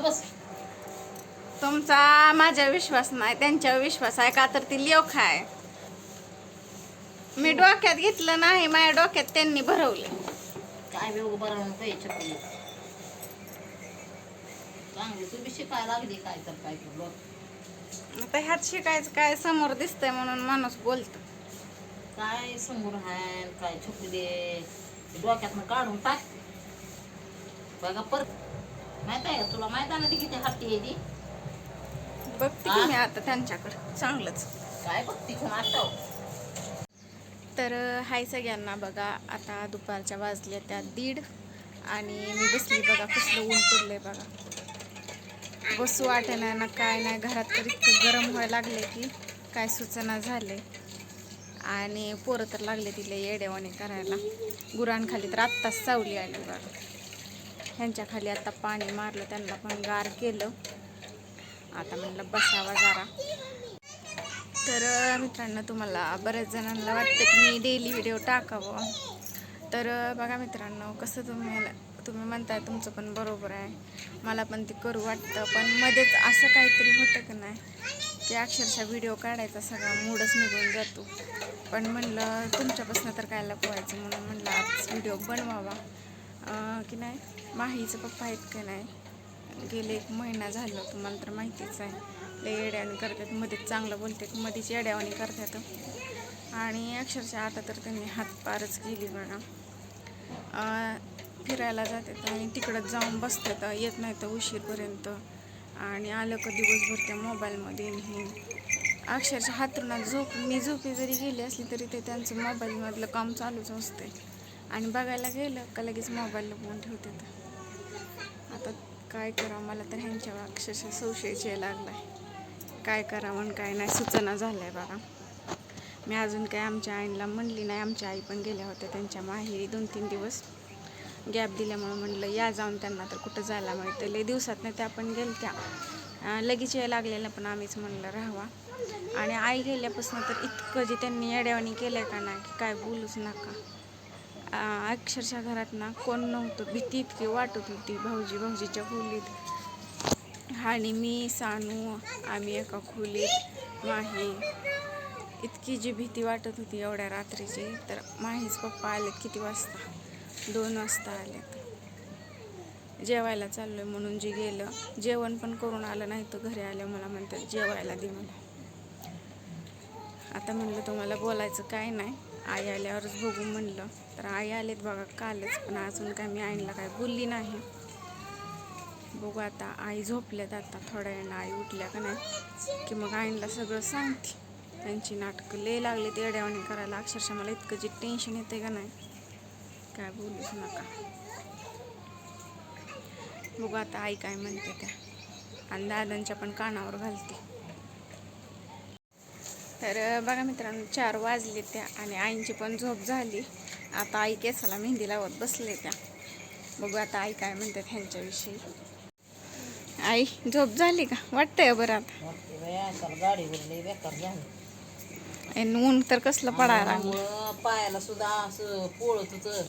बस? तुमचा माझ्या विश्वास नाही त्यांच्यावर विश्वास आहे का? तर ती लेख आहे. मी डोक्यात घेतलं नाही माझ्या डोक्यात त्यांनी भरवले. काय बी उभं राहून चांगली तुम्ही शिकायला लागली काय तर काय आता ह्यात शिकायचं काय? समोर दिसतंय म्हणून माणूस बोलतो. काय समोर हाय काय छपले डोक्यातनं काढून टाक. बघा परत. माहीत आहे का तुला? माहीत आहे ना ती किती हट्टी आहे ती? बघते की मी आता त्यांच्याकडे. चांगलंच. काय बघ तिथून आटाव तर हाय सगळ्यांना बघा आता दुपारच्या वाजल्या त्या दीड. आणि मी बसली बघा कसलं ऊन पडलंय बघा. बसू वाटेना ना काय नाही घरात तर इतकं गरम व्हायला लागले की काय सुचना झाले आणि पोरं तर लागले तिला येडेवाणी करायला. गुरांखाली तर आत्ताच सावली आली बघा. ह्यांच्याखाली आता पाणी मारलं त्यांना पण गार केलं. आता म्हणलं बसावा जरा. तर मित्रांनो तुम्हाला बऱ्याच जणांना वाटतं की मी डेली व्हिडिओ टाकावं. तर बघा मित्रांनो कसं तुम्हाला तुम्ही म्हणताय तुमचं पण बरोबर आहे. मला पण ते करू वाटतं पण मध्येच असं काहीतरी होतं की नाही की अक्षरशः व्हिडिओ काढायचा सगळा मूडच निघून जातो. पण म्हणलं तुमच्यापासून तर काय लपवायचं म्हणून म्हणलं आज व्हिडिओ बनवावा. की नाही माहीचं पप्पा आहेत की नाही? गेले एक महिना झालं तुम्हाला तर माहितीच आहे. लय येड्यावानी करतात मध्येच चांगलं बोलतात मध्येच येड्यावानी करतात. आणि अक्षरशः आता तर त्यांनी हातपारच गेली बघा. फिरायला जातात आणि तिकडं जाऊन बसतात येत नाही तर उशीरपर्यंत. आणि आलं का दिवसभर त्या मोबाईलमध्ये हे. अक्षरशः हातरुणात झोप मी झोपी जरी गेली असली तरी ते त्यांचं मोबाईलमधलं काम चालूच असते आणि बघायला गेलं का लगेच मोबाईल लपवून ठेवतात आता काय करावं? मला तर ह्यांच्यावर अक्षरशः संशयच यायला लागलाय. काय करावं आणि काय नाही सूचना झालंय बघा. मी अजून काय आमच्या आईला म्हणली नाही. आमच्या आई पण गेल्या होत्या त्यांच्या माहेरी दोन तीन दिवस गॅप दिल्यामुळं म्हणलं या जाऊन त्यांना तर कुठं जायला मिळतं? लई दिवसात नाही त्या पण गेलत्या. लगेच यायला लागलेल्या पण आम्हीच म्हणलं राहावा. आणि आई गेल्यापासून तर इतकं जे त्यांनी येड्यावानी केलं का नाही की काय बोलूच नका. अक्षरशः घरात ना कोण नव्हतं. भीती इतकी वाटत होती भाऊजी भाऊजीच्या खोलीत. आणि मी सानू आम्ही एका खोलीत. माही इतकी जी भीती वाटत होती एवढ्या रात्रीची तर माहीच पप्पा आले किती वाजता? दोन वाजता आले. जेवायला चाललोय म्हणून जे गेलं जेवण पण करून आलं नाही तर घरी आलं मला म्हणतात जेवायला दे मला आता म्हणलं तुम्हाला बोलायचं काय नाही. आई आल्यावरच बघू म्हणलं. तर आई आलेत बघा कालच पण अजून काय मी आईला काय बोलली नाही. बघू आता आई झोपल्यात आता थोड्या वेळानं. आई उठल्या का नाही की मग आईला सगळं सांगते. त्यांची नाटकं लय लागले ते येड्यावानी करायला. अक्षरशः मला इतकं जे टेन्शन येते का नाही काय बोलूच नका. बघू आता आई काय म्हणते त्या. आणि दादांच्या पण कानावर घालते. तर बघा मित्रांनो चार वाजले त्या आणि आईंची पण झोप झाली. आता आई केसाला मेहंदी लावत बसले त्या. बघू आता आई काय म्हणतात ह्यांच्याविषयी. आई झोप झाली का? वाटतंय बरं आता? ऊन तर कसलं पडायला पायाला सुद्धा असं पोळत होतं.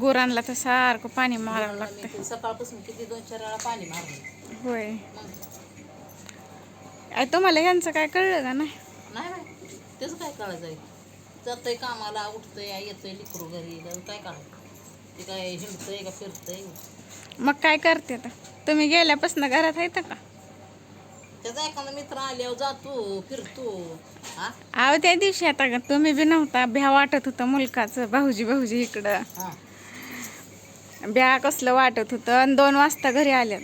गुरांना तर सारखं पाणी मारावं लागतं सकाळपासून किती दोन चार वेळा पाणी मारलं. होय. तुम्हाला ह्यांचं काय कळलं का नाही? नाही बाई तेच काय कळायचं आहे? जातंय कामाला उठतंय येतंय लिकरू घरी काय काढायचं ते काय हिंडतंय का फिरतंय? मग काय करते तर तुम्ही गेल्यापासून घरात आहेत का? त्याचा एखादा मित्र आल्यावर जातो फिरतो. हा? अहो त्या दिवशी आता का तुम्ही बी नव्हता. भ्या वाटत होतं मुलकाचं भाऊजी भाऊजी इकडं. हा. भ्या कसलं वाटत होतं. आणि दोन वाजता घरी आल्यात.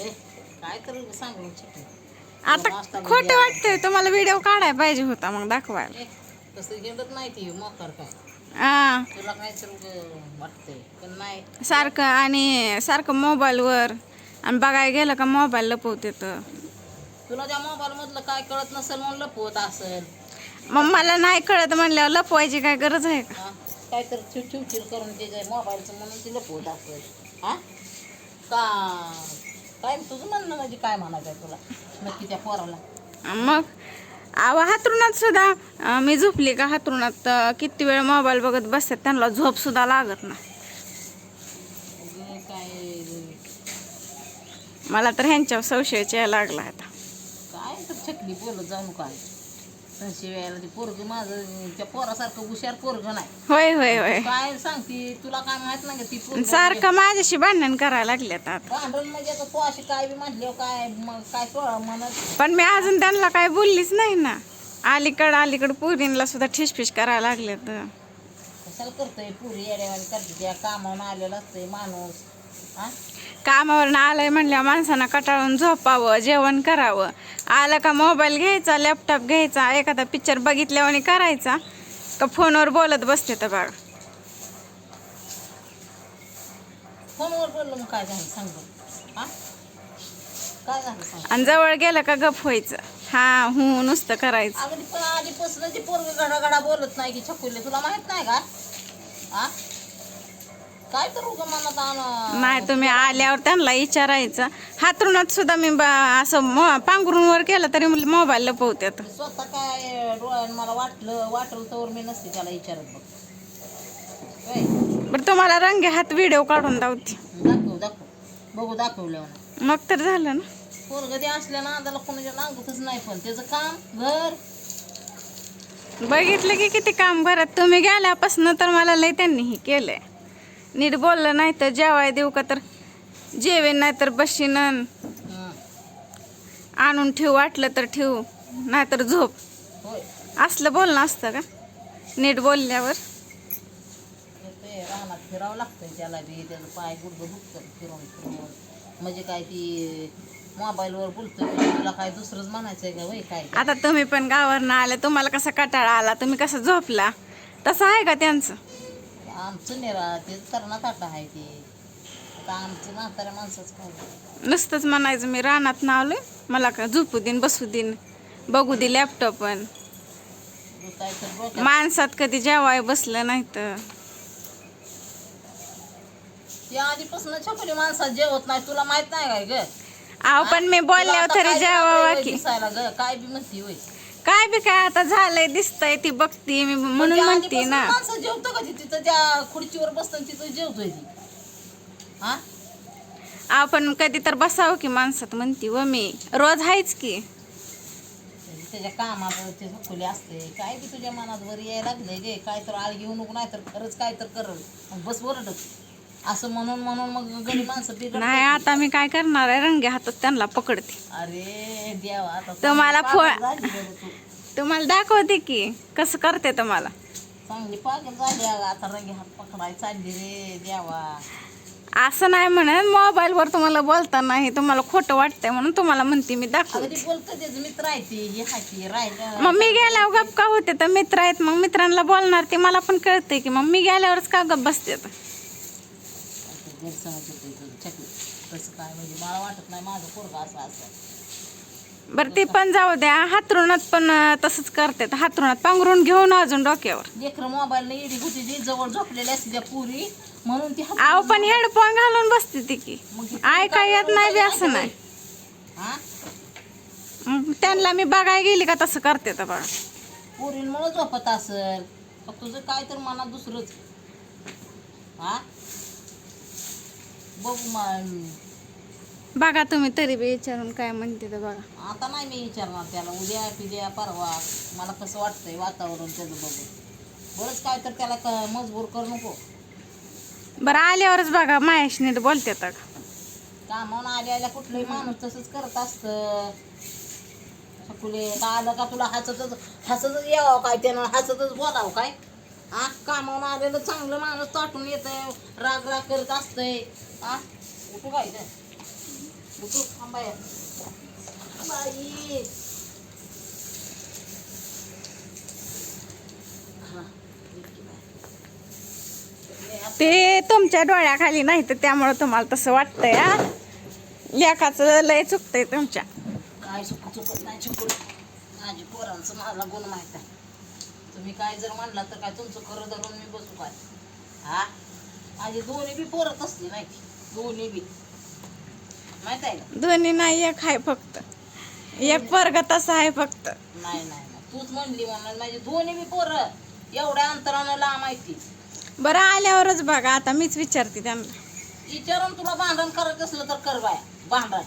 हे काय तर सांगू शकतो आता खोटं वाटतंय तुम्हाला व्हिडिओ काढायला पाहिजे होता मग दाखवायला. तसं हिंडत नाही ती मोकार काय. हा तुला काय तर उगं वाटतंय पण नाही. सारखं आणि सारखं मोबाईलवर आणि बघायला गेलं का मोबाईल लपवते तर. तुला त्या मोबाईल मधलं काय कळत नसेल म्हणून लपवत असेल. मग मला नाही कळत म्हणल्यावर लपवायची काय गरज आहे का? हा काय तर चिव करून ते मोबाईलचं म्हणून ती लपवत असेल. हा? का? काय तुझं म्हणणं म्हणजे काय म्हणायचं आहे तुला? नक्की त्या पोराला मग? अहो हातरुणात सुद्धा मी झोपली का हातरुणात किती वेळ मोबाईल बघत बसतात त्यांना झोप सुद्धा लागत काय मला तर ह्यांच्यावर संशयच यायला लागला आता. काय तर छकली बोलत जाऊ नका संशय वेळेला ते पोरग माझं त्या पोरासारखं हुशार पोरग नाही. होय होय होय. काय सांगते तुला काय माहीत नाही का ती पोरगं? सारखं माझ्याशी भांडण करायला लागलेत आता. भांडण म्हणजे आता तू अशी काय बी म्हटल्यावर काय मग काय सोळा म्हणत? पण मी अजून त्यांना काय बोललीच नाही ना. अलीकडं अलीकडं पुरींला सुद्धा ठिसफिश करायला लागले तर कशाला करतोय? पुरी येड्यावानी करते त्या कामावून आलेला असतंय माणूस. हा कामावरनं आलंय म्हणल्या माणसानं कटाळून झोपावं जेवण करावं. आलं का मोबाईल घ्यायचा लॅपटॉप घ्यायचा एखादा पिक्चर बघितल्यावानी करायचा? का फोनवर बोलत बसते तर बघा फोनवर बोललो मग काय झालं सांग बरं. हा? काय झालं सांग? आणि जवळ गेलं का गप व्हायचं. हा हू नुसतं करायचं. पण आधीपासून ते पोरग गडा गडा बोलत नाही की छकुले तुला माहीत नाही का? काय तर उगा मनात आण. नाही तुम्ही आल्यावर त्यांना विचारायचं. हातरुणात सुद्धा मी बा- असं मो- पांघरूनवर केलं तरी मोबाईल लपवत्यात स्वतः काय डोळ्यानं मला वाटलं वाटलं तर मी नसते त्याला विचारत बघ. होय? बरं तुम्हाला रंगे हात व्हिडिओ काढून दावते. दाखव दाखव. बघू दाखवल्यावर. मग तर झालं ना. पोरग ते असल्या ना त्याला कोणाच्या नांगतच नाही पण त्याचं काम घर. बघितलं की किती काम करत तुम्ही गेल्यापासून तर मला लय त्यांनी हे केलंय. नीट बोललं नाही तर जेवाय देऊ का तर? जेवेन नाही तर बशीन. आणून ठेवू वाटलं तर ठेवू नाहीतर झोप. असलं बोलणं असतं का? नीट बोलल्यावर. रानात फिरावं लागतंय त्याला बी त्याचं पाय गुडघं दुखतं फिरून फिरून म्हणजे काय ती मोबाईलवर म्हणजे तुला काय दुसरंच म्हणायचं आहे का वय? काय? आता तुम्ही पण गावावरनं आले तुम्हाला कसा कटाळा आला तुम्ही कसं झोपला? तसं आहे का त्यांचं? आमचं निरा आहे ते. आता आमचं म्हाताऱ्या माणसाचं नुसतंच म्हणायचं मी रानात ना आलोय मला का झोपू देईन बसू देईन बघू दे लॅपटॉप पण. काय तर डोक्यात माणसात कधी जेवाय बसलं नाही तर. ती आधीपासून छकुली माणसात जेवत नाही तुला माहीत नाही काय ग? अहो पण मी बोलल्यावर तरी काय जेवावं लागलंय की दिसायला ग? काय बी म्हणती होय. काय बी काय आता झालंय दिसतंय ती बघती मी म्हणून म्हणजे म्हणते आधीपासून ना. माणसं जेवतो का ती तिथं त्या खुर्चीवर बसतं तिथं जेवतोय ती. हा? आपण कधी तर बसावं की माणसात म्हणती व मी. रोज आहेच की. म्हणजे त्याच्या कामात ते असते. काय बी तुझ्या मनात वर यायला लागले गे. काय तर आळ घेऊ नको नाही तर खरंच काय तर करल. बस वरडत असं म्हणून म्हणून मग गडी माणसं बिघडतात. नाही आता मी काय करणार आहे? रंगे हातात त्यांना पकडते. अरे देवा आता तुम्हाला पागल झाली बरं तू. तुम्हाला दाखवते की कसं करते तुम्हाला चांगली पागल झाली अगं आता रंगी हात पकडाय चालली रे देवा. असं नाही म्हणत मोबाईलवर तुम्हाला बोलता नाही तुम्हाला खोटं वाटतंय म्हणून तुम्हाला म्हणते मी अगं दाखवते. ती बोलत त्याच मित्र आहे ती हे हाय ती राहिलं मग मी गेल्यावर गप का होते तर मित्र आहेत मग मित्रांना बोलणार ते मला पण कळतंय की मग मी गेल्यावरच का गप बसते तर गैरसमज होते काय म्हणजे मला वाटत नाही माझं पोरगा असं असं. बरं ते पण जाऊ द्या. हातरुणात पण तसंच करते हातरुणात पांघरून घेऊन अजून डोक्यावर. लेकरं मोबाईल इडी होती ती जवळ झोपलेली असते त्या पुरी. म्हणून ती हात- आव पण हेडफोन घालून बसते ती की. मग ती ऐका येत नाही बी असं नाही. हा? मग त्यांना मी बघायला गेली का तसं करते तर बघा. पोरींमुळं झोपत असल. तुझं काय तर मनात दुसरंच. हा? बघू मग बघा तुम्ही तरी बी विचारून काय म्हणते तर बघा. आता नाही मी विचारणार त्याला उद्या पिद्या परवा मला कसं वाटतंय वातावरण त्याचं बघून. बरंच काय तर त्याला क- मजबूर करू नको. बरं आल्यावरच बघा मायाश नीट बोलते तर कामावून आल्याला कुठलंही माणूस तसंच करत असतं. फुले का आलं का तुला हसतच हसतच यावं काय त्यानं हसतच बोलावं काय? हा कामावून आलेलं चांगलं माणूस ताटून येतंय राग राग करत असतंय. उठू काय इथं? उठू थांबाय बाई. इतकी बाई. ते तुमच्या डोळ्याखाली नाही तर त्यामुळे तुम्हाला तसं वाटतंय हा? लेखाचं लय चुकतंय तुमच्या. काय चुक चुकत नाही चुकत माझी पोरांचं मला गुण माहीत आहे. तुम्ही काय जर म्हणला तर काय तुमचं खरं धरून मी बसू काय? हा? माझी दोन्ही बी पोरत असते नाही दोन्ही बी. माहीत आहे का दोन्ही नाही एक आहे फक्त. एक वर्ग तसा आहे फक्त. नाही नाही नाही. तूच म्हणली म्हणून माझी दोन्ही बी पोरं एवढ्या अंतरानं लांब माहिती बरं आल्यावरच बघा. आता मीच विचारते त्यांना. विचारून तुला भांडण करायचं असलं तर कर बाया. भांडण.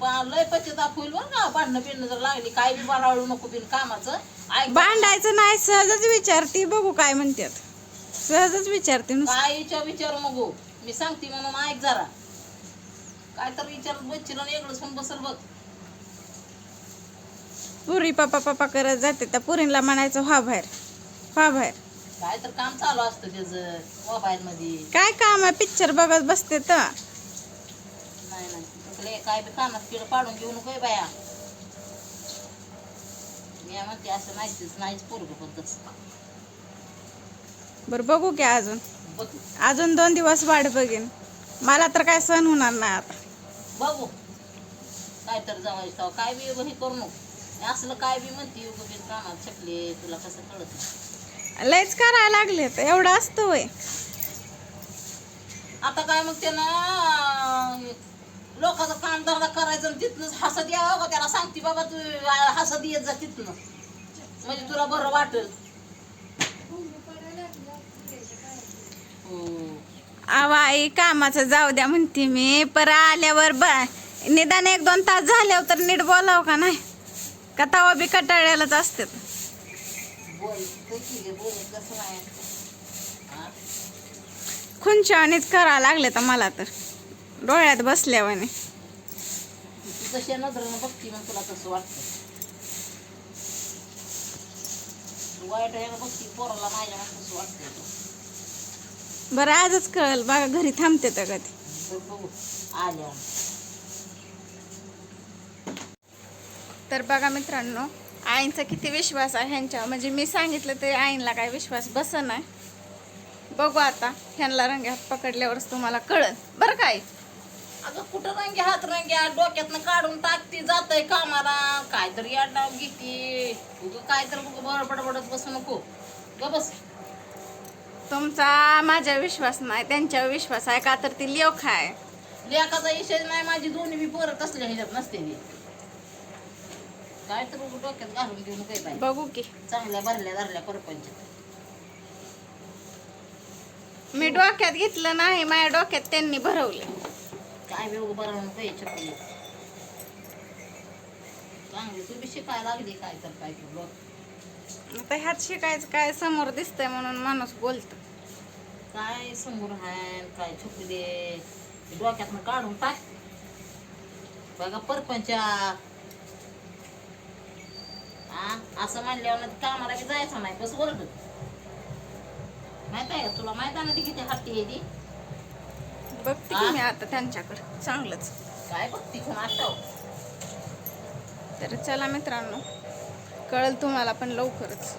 लय पश्चाताप होईल बरं का भांडणं जर लागली काय बी बराळू नको बिन कामाचं. ऐक भांडायचं नाही सहजच विचारते बघू काय म्हणतात सहजच विचारते नुसतं. काय विचार विचारू मी सांगते म्हणून ऐक जरा. काय तर विचारत बच्चीला वेगळंच पण बसल बघ. पुरी पप्पा पप्पा करत जाते त्या पुरीला म्हणायचं व्हा बाहेर. व्हा बाहेर. काय तर काम चालू असतं त्याचं मोबाईल मध्ये काय काम आहे? पिक्चर बघत बसते तर. काय बी कानात किड पाडून घेऊ नको बाया. मी म्हणते असं नाहीच नाहीच पोरग पण बरं बघू की अजून. बघ. अजून दोन दिवस वाट बघेन. मला तर काय सहन होणार नाही आता. बघू. काय तर जमायचं काय बी हे करू नको. असलं काय बी म्हणते उगं कानात छपले तुला कसं कळत नाही. लयच करायला लागले तर एवढं असतं वय. आता काय मग त्यानं लोकांचं काम धंदा करायचं आणि तिथनंच हसत यावं का त्याला सांगते बाबा तू हसत येत जा तिथनं. म्हणजे तुला बरं वाटेल. हो आई कामाचं जाऊ द्या म्हणते मी. पर आल्यावर ब निदान एक दोन तास झाल्यावर तर नीट बोलाव का नाही? का तवा बी कटाळ्यालाच असते बोल करावं लागले तर मला तर. डोळ्यात बसल्यावाने तशा नजरेनं बघती मग तुला तसं वाटतं तू वाईट आहे बघती पोराला माझ्या मग तसं वाटतं बरं आजच कळल बघा घरी थांबते तर कधी. बघ. बघू आल्या तर बघा मित्रांनो आईंचा किती विश्वास आहे ह्यांच्या म्हणजे मी सांगितलं ते आईंला काय विश्वास बस नाही बघू आता ह्यांना रंगे हात पकडल्यावरच तुम्हाला कळल. बरं काय अगं कुठं रंगी हात रंगी हात डोक्यातनं काढून टाकते जातय कामाला. काय तर या डाव घेते उगं काय तर बडबडत बसू नको. ग बस. तुमचा माझ्या विश्वास नाही त्यांच्यावर विश्वास आहे का? तर ती लेख आहे. लेखाचा विषय नाही माझी दोन्ही बी पोरं तसल्या ह्याच्यात नसते ती. काय तर उगं डोक्यात घालून घेऊन काही बघू की. चांगल्या भरल्या धरल्या परपंच मी डोक्यात घेतलं नाही माझ्या डोक्यात त्यांनी भरवले उगं बरं काही चपली चांगली तू बी शिकायला लागली काय तर काय तर बघ. आता ह्यात शिकायचं काय समोर दिसतंय म्हणून माणूस बोलत. काय समोर आहे काय छकुले डोक्यातनं काढून टाक. बघा परपंचा. असं म्हणल्यावर कामाला बी जायचं नाही बस ओरडत माहीत आहे का तुला? माहीत आहे ना ती किती हट्टी आहे ती? बघते की हा? मी आता त्यांच्याकडे. चांगलंच. काय बघ ती कोण आठव तर चला मित्रांनो कळल तुम्हाला पण लवकरच.